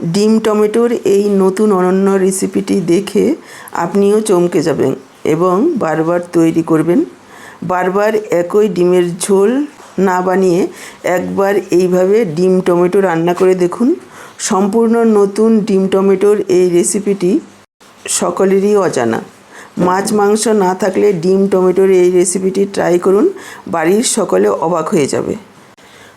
ডিম টমেটোর এই নতুন অনন্য রেসিপিটি দেখে আপনিও চমকে যাবেন এবং বারবার তৈরি করবেন। বারবার একই ডিমের ঝোল না বানিয়ে একবার এইভাবে ডিম টমেটো রান্না করে দেখুন। সম্পূর্ণ নতুন ডিম টমেটোর এই রেসিপিটি সকলেরই অজানা। মাছ মাংস না থাকলে ডিম টমেটোর এই রেসিপিটি ট্রাই করুন। বাড়ির সকলে অবাক হয়ে যাবে।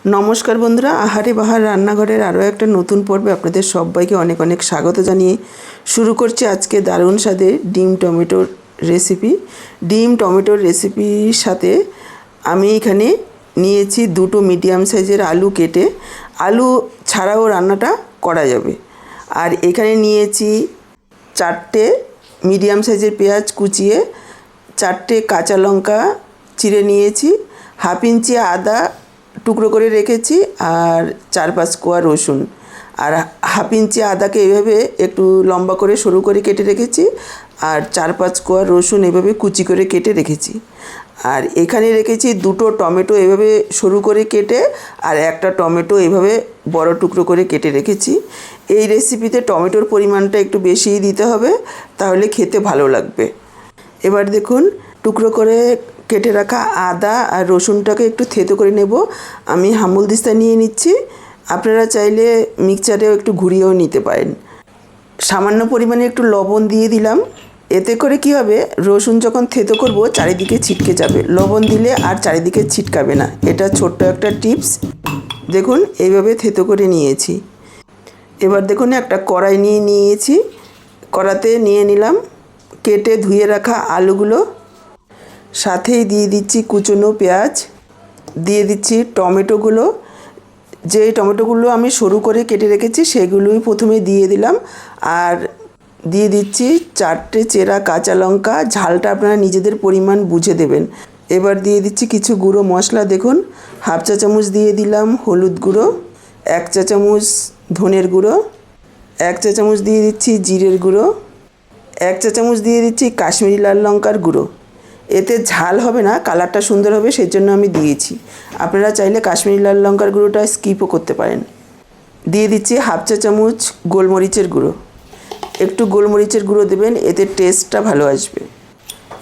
নমস্কার বন্ধুরা, আহারে বাহার রান্নাঘরের আরও একটা নতুন পর্বে আপনাদের সবাইকে অনেক অনেক স্বাগত জানিয়ে শুরু করছি আজকে দারুণ স্বাদে ডিম টমেটোর রেসিপি। ডিম টমেটোর রেসিপির সাথে আমি এখানে নিয়েছি দুটো মিডিয়াম সাইজের আলু কেটে। আলু ছাড়াও রান্নাটা করা যাবে। আর এখানে নিয়েছি চারটে মিডিয়াম সাইজের পেঁয়াজ কুচিয়ে, চারটে কাঁচা লঙ্কা চিড়ে নিয়েছি, হাফ ইঞ্চি আদা টুকরো করে রেখেছি আর চার পাঁচ কোয়া রসুন। আর হাফ ইঞ্চি আদাকে এভাবে একটু লম্বা করে সরু করে কেটে রেখেছি আর চার পাঁচ কোয়া রসুন এভাবে কুচি করে কেটে রেখেছি। আর এখানে রেখেছি দুটো টমেটো এভাবে সরু করে কেটে আর একটা টমেটো এভাবে বড় টুকরো করে কেটে রেখেছি। এই রেসিপিতে টমেটোর পরিমাণটা একটু বেশিই দিতে হবে, তাহলে খেতে ভালো লাগবে। এবার দেখুন, টুকরো করে কেটে রাখা আদা আর রসুনটাকে একটু থেতো করে নেব। আমি হামুল দিস্তা নিয়ে নিচ্ছি। আপনারা চাইলে মিক্সচারেও একটু ঘুরিয়েও নিতে পারেন। সামান্য পরিমাণে একটু লবণ দিয়ে দিলাম। এতে করে কি হবে? রসুন যখন থেতো করব, চারিদিকে ছিটকে যাবে। লবণ দিলে আর চারিদিকে ছিটকাবে না। এটা ছোট্ট একটা টিপস। দেখুন, এইভাবে থেতো করে নিয়েছি। এবার দেখুন, একটা কড়াই নিয়ে নিয়েছি। কড়াতে নিয়ে নিলাম। কেটে ধুয়ে রাখা আলুগুলো। সাথেই দিয়ে দিচ্ছি কুচনো পেঁয়াজ, দিয়ে দিচ্ছি টমেটোগুলো। যে টমেটোগুলো আমি সরু করে কেটে রেখেছি, সেগুলোই প্রথমে দিয়ে দিলাম। আর দিয়ে দিচ্ছি চারটে চেরা কাঁচা লঙ্কা। ঝালটা আপনারা নিজেদের পরিমাণ বুঝে দেবেন। এবার দিয়ে দিচ্ছি কিছু গুঁড়ো মশলা, দেখুন। হাফ চা চামচ দিয়ে দিলাম হলুদ গুঁড়ো, এক চা চামচ ধনের গুঁড়ো, এক চা চামচ দিয়ে দিচ্ছি জিরের গুঁড়ো, এক চা চামচ দিয়ে দিচ্ছি কাশ্মীরি লাল লঙ্কার গুঁড়ো। এতে ঝাল হবে না কালারটা সুন্দর হবে সেই জন্য আমি দিয়েছি। আপনারা চাইলে কাশ্মীরি লাল লঙ্কার গুঁড়োটা স্কিপও করতে পারেন। দিয়ে দিচ্ছি হাফ চা চামচ গোলমরিচের গুঁড়ো। একটু গোলমরিচের গুঁড়ো দেবেন, এতে টেস্টটা ভালো আসবে।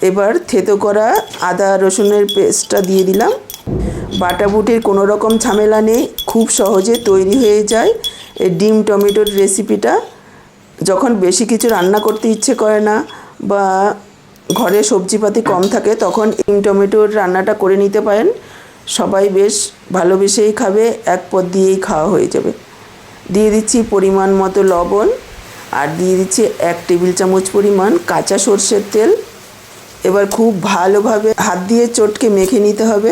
এবার থেতো করা আদা রসুনের পেস্টটা দিয়ে দিলাম। বাটাবুটির কোনো রকম ঝামেলা নেই, খুব সহজে তৈরি হয়ে যায়। এই ডিম টমেটোর রেসিপিটা যখন বেশি কিছু রান্না করতে ইচ্ছে করে না বা ঘরে সবজিপাতি কম থাকে, তখন ডিম টমেটোর রান্নাটা করে নিতে পারেন। সবাই বেশ ভালোবেসেই খাবে, এক পদ দিয়েই খাওয়া হয়ে যাবে। দিয়ে দিচ্ছি পরিমাণ মতো লবণ, আর দিয়ে দিচ্ছি এক টেবিল চামচ পরিমাণ কাঁচা সর্ষের তেল। এবার খুব ভালোভাবে হাত দিয়ে চটকে মেখে নিতে হবে।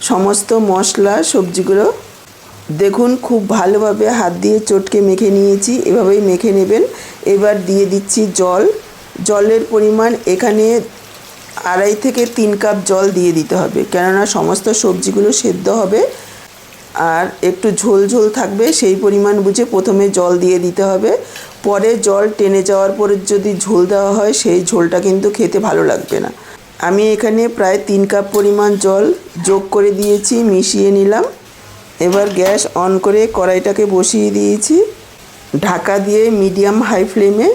সমস্ত মশলা, সবজিগুলো দেখুন খুব ভালোভাবে হাত দিয়ে চটকে মেখে নিয়েছি, এভাবেই মেখে নেবেন। এবার দিয়ে দিচ্ছি জল। জলের পরিমাণ এখানে আড়াই থেকে তিন কাপ জল দিয়ে দিতে হবে। কেননা সমস্ত সবজিগুলো সেদ্ধ হবে আর একটু ঝোল ঝোল থাকবে, সেই পরিমাণ বুঝে প্রথমে জল দিয়ে দিতে হবে। পরে জল টেনে যাওয়ার পরে যদি ঝোল দেওয়া হয়, সেই ঝোলটা কিন্তু খেতে ভালো লাগবে না। আমি এখানে প্রায় তিন কাপ পরিমাণ জল যোগ করে দিয়েছি, মিশিয়ে নিলাম। এবার গ্যাস অন করে কড়াইটাকে বসিয়ে দিয়েছি। ঢাকা দিয়ে মিডিয়াম হাই ফ্লেমে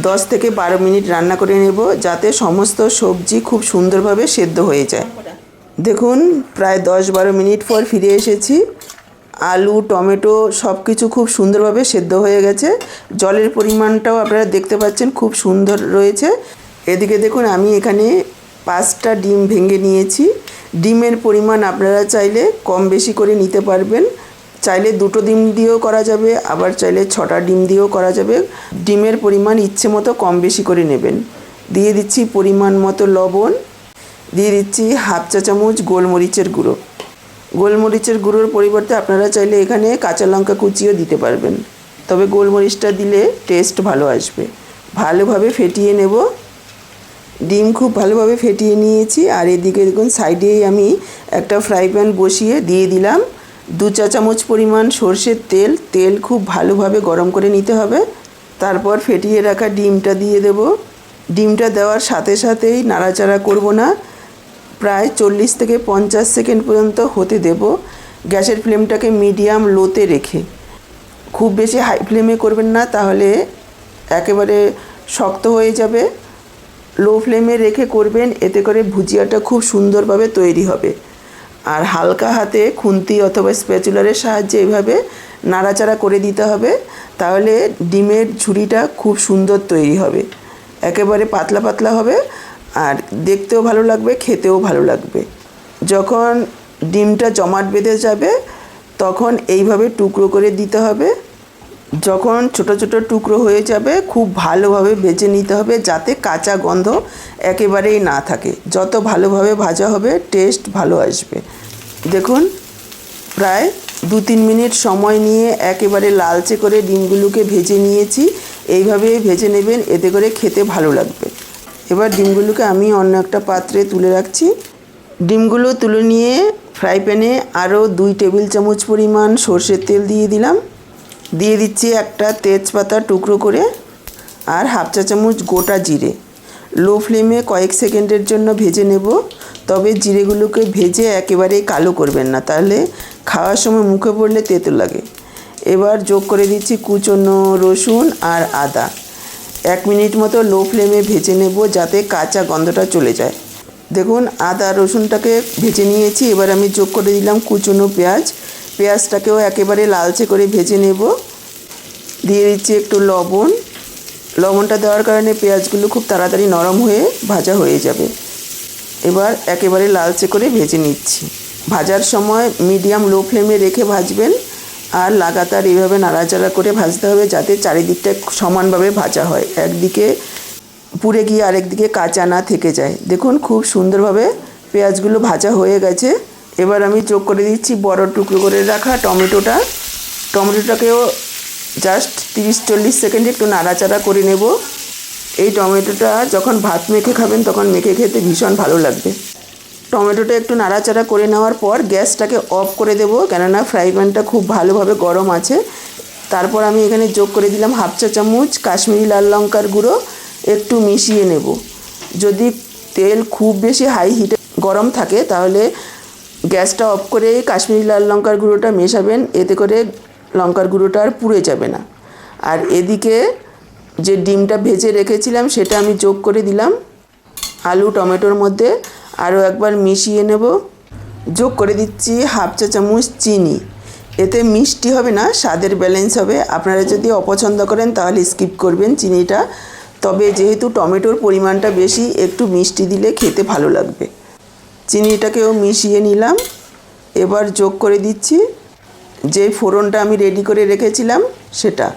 দশ থেকে বারো মিনিট রান্না করে নেব যাতে সমস্ত সবজি খুব সুন্দরভাবে সেদ্ধ হয়ে যায়। দেখুন, প্রায় দশ বারো মিনিট পর ফিরে এসেছি। আলু, টমেটো সব কিছু খুব সুন্দরভাবে সেদ্ধ হয়ে গেছে। জলের পরিমাণটাও আপনারা দেখতে পাচ্ছেন, খুব সুন্দর রয়েছে। এদিকে দেখুন, আমি এখানে পাঁচটা ডিম ভেঙে নিয়েছি। ডিমের পরিমাণ আপনারা চাইলে কম বেশি করে নিতে পারবেন। চাইলে দুটো ডিম দিয়েও করা যাবে, আবার চাইলে ছটা ডিম দিয়েও করা যাবে। ডিমের পরিমাণ ইচ্ছে মতো কম বেশি করে নেবেন। দিয়ে দিচ্ছি পরিমাণ মতো লবণ। দিয়ে দিচ্ছি হাফ চা চামচ গোলমরিচের গুঁড়ো। গোলমরিচের গুঁড়োর পরিবর্তে আপনারা চাইলে এখানে কাঁচা লঙ্কা কুচিও দিতে পারবেন। তবে গোলমরিচটা দিলে টেস্ট ভালো আসবে। ভালোভাবে ফেটিয়ে নেব। ডিম খুব ভালোভাবে ফেটিয়ে নিয়েছি। আর এদিকে দেখুন, সাইডেই আমি একটা ফ্রাই প্যান বসিয়ে দিয়ে দিলাম। দু চা চামচ পরিমাণ সর্ষের তেল তেল খুব ভালোভাবে গরম করে নিতে হবে। তারপর ফেটিয়ে রাখা ডিমটা দিয়ে দেব। ডিমটা দেওয়ার সাথে সাথেই নাড়াচাড়া করব না। প্রায় চল্লিশ থেকে পঞ্চাশ সেকেন্ড পর্যন্ত হতে দেব। গ্যাসের ফ্লেমটাকে মিডিয়াম লোতে রেখে। খুব বেশি হাই ফ্লেমে করবেন না, তাহলে একেবারে শক্ত হয়ে যাবে। লো ফ্লেমে রেখে করবেন, এতে করে ভুজিয়াটা খুব সুন্দরভাবে তৈরি হবে। আর হালকা হাতে খুন্তি অথবা স্প্যাচুলারের সাহায্যে এভাবে নাড়াচাড়া করে দিতে হবে। তাহলে ডিমের ঝুড়িটা খুব সুন্দর তৈরি হবে। একেবারে পাতলা পাতলা হবে আর দেখতেও ভালো লাগবে, খেতেও ভালো লাগবে। যখন ডিমটা জমাট বেঁধে যাবে, তখন এইভাবে টুকরো করে দিতে হবে। যখন ছোট ছোট টুকরো হয়ে যাবে, খুব ভালোভাবে ভেজে নিতে হবে যাতে কাঁচা গন্ধ একেবারেই না থাকে। যত ভালোভাবে ভাজা হবে টেস্ট ভালো আসবে। দেখুন, প্রায় দু তিন মিনিট সময় নিয়ে একেবারে লালচে করে ডিমগুলোকে ভেজে নিয়েছি। এইভাবে ভেজে নেবেন, এতে করে খেতে ভালো লাগবে। এবার ডিমগুলোকে আমি অন্য একটা পাত্রে তুলে রাখছি। ডিমগুলো তুলে নিয়ে ফ্রাই প্যানে আরও দুই টেবিল চামচ পরিমাণ সর্ষের তেল দিয়ে দিলাম। দিয়ে দিচ্ছি একটা তেজপাতা টুকরো করে আর হাফ চা চামচ গোটা জিরে। লো ফ্লেমে কয়েক সেকেন্ডের জন্য ভেজে নেব। তবে জিরেগুলোকে ভেজে একেবারেই কালো করবেন না, তাহলে খাওয়ার সময় মুখে পড়লে তেতো লাগে। এবার যোগ করে দিচ্ছি কুচনো রসুন আর আদা। এক মিনিট মতো লো ফ্লেমে ভেজে নেব যাতে কাঁচা গন্ধটা চলে যায়। দেখুন, আদা রসুনটাকে ভেজে নিয়েছি। এবার আমি যোগ করে দিলাম কুচনো পেঁয়াজ। পেঁয়াজটাকেও একেবারে লালচে করে ভেজে নেব। দিয়ে দিচ্ছি একটু লবণ। লবণটা দেওয়ার কারণে পেঁয়াজগুলো খুব তাড়াতাড়ি নরম হয়ে ভাজা হয়ে যাবে। এবার একেবারে লালচে করে ভেজে নিচ্ছি। ভাজার সময় মিডিয়াম লো ফ্লেমে রেখে ভাজবেন। আর লাগাতার এইভাবে নাড়াচাড়া করে ভাজতে হবে যাতে চারিদিকটা সমানভাবে ভাজা হয়। একদিকে পুড়ে গিয়ে আরেকদিকে কাঁচা না থেকে যায়। দেখুন, খুব সুন্দরভাবে পেঁয়াজগুলো ভাজা হয়ে গেছে। এবার আমি যোগ করে দিচ্ছি বড় টুকরো করে রাখা টমেটোটা। টমেটোটাকেও জাস্ট তিরিশ চল্লিশ সেকেন্ড একটু নাড়াচাড়া করে নেব। এই টমেটোটা যখন ভাত মেখে খাবেন তখন মেখে খেতে ভীষণ ভালো লাগবে। টমেটোটা একটু নাড়াচাড়া করে নেওয়ার পর গ্যাসটাকে অফ করে দেব, কেননা ফ্রাই প্যানটা খুব ভালোভাবে গরম আছে। তারপর আমি এখানে যোগ করে দিলাম হাফ চা চামচ কাশ্মীরি লাল লঙ্কার গুঁড়ো, একটু মিশিয়ে নেব। যদি তেল খুব বেশি হাই হিটে গরম থাকে তাহলে গ্যাসটা অফ করে কাশ্মীরি লাল লঙ্কার গুঁড়োটা মেশাবেন, এতে করে লঙ্কার গুঁড়োটা আর পুড়ে যাবে না। আর এদিকে যে ডিমটা ভেজে রেখেছিলাম, সেটা আমি যোগ করে দিলাম। আলু, টমেটোর মধ্যে আরও একবার মিশিয়ে নেব। যোগ করে দিচ্ছি হাফ চা চামচ চিনি। এতে মিষ্টি হবে না, স্বাদের ব্যালেন্স হবে। আপনারা যদি অপছন্দ করেন, তাহলে স্কিপ করবেন চিনিটা। তবে যেহেতু টমেটোর পরিমাণটা বেশি, একটু মিষ্টি দিলে খেতে ভালো লাগবে। চিনিটাকেও মিশিয়ে নিলাম। এবার যোগ করে দিচ্ছি। যে ফোড়নটা আমি রেডি করে রেখেছিলাম, সেটা।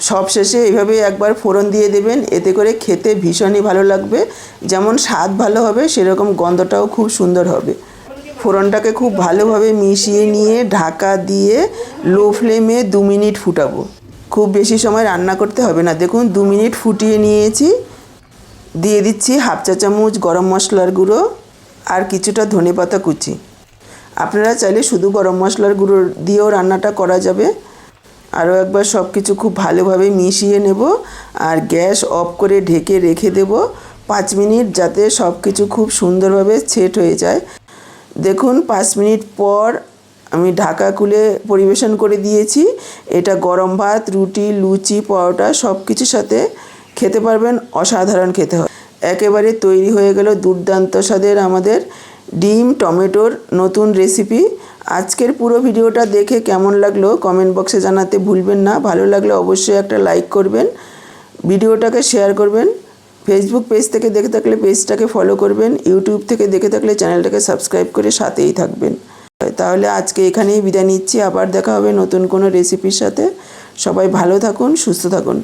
সব শেষে এইভাবে একবার ফোড়ন দিয়ে দেবেন। এতে করে খেতে ভীষণই ভালো লাগবে। যেমন স্বাদ ভালো হবে, সেরকম গন্ধটাও খুব সুন্দর হবে। ফোড়নটাকে খুব ভালোভাবে মিশিয়ে নিয়ে ঢাকা দিয়ে লো ফ্লেমে দু মিনিট ফুটাবো। খুব বেশি সময় রান্না করতে হবে না। দেখুন, দু মিনিট ফুটিয়ে নিয়েছি। দিয়ে দিচ্ছি হাফ চা চামচ গরম মশলার গুঁড়ো। আর কিছুটা ধনেপাতা কুচি। আপনারা চাইলে শুধু গরম মশলার গুঁড়ো দিয়েও রান্নাটা করা যাবে। আরও একবার সব কিছু খুব ভালোভাবে মিশিয়ে নেব আর গ্যাস অফ করে ঢেকে রেখে দেব পাঁচ মিনিট যাতে সব কিছু খুব সুন্দরভাবে সেট হয়ে যায়। দেখুন, পাঁচ মিনিট পর আমি ঢাকা খুলে পরিবেশন করে দিয়েছি। এটা গরম ভাত, রুটি, লুচি, পরোটা সব কিছুর সাথে খেতে পারবেন, অসাধারণ খেতে হয়। একেবারে তৈরি হয়ে গেল দুর্দান্ত স্বাদের আমাদের ডিম টমেটোর নতুন রেসিপি আজকের পুরো ভিডিওটা দেখে কেমন লাগল কমেন্ট বক্সে জানাতে ভুলবেন না। ভালো লাগলে অবশ্যই একটা লাইক করবেন, ভিডিওটাকে শেয়ার করবেন ফেসবুক পেজ থেকে দেখে থাকলে পেজটাকে ফলো করবেন ইউটিউব থেকে দেখে থাকলে চ্যানেলটাকে সাবস্ক্রাইব করে সাথেই থাকবেন। তাহলে আজকে এখানেই বিদায় নিচ্ছি, আবার দেখা হবে নতুন কোনো রেসিপির সাথে। সবাই ভালো থাকুন, সুস্থ থাকুন।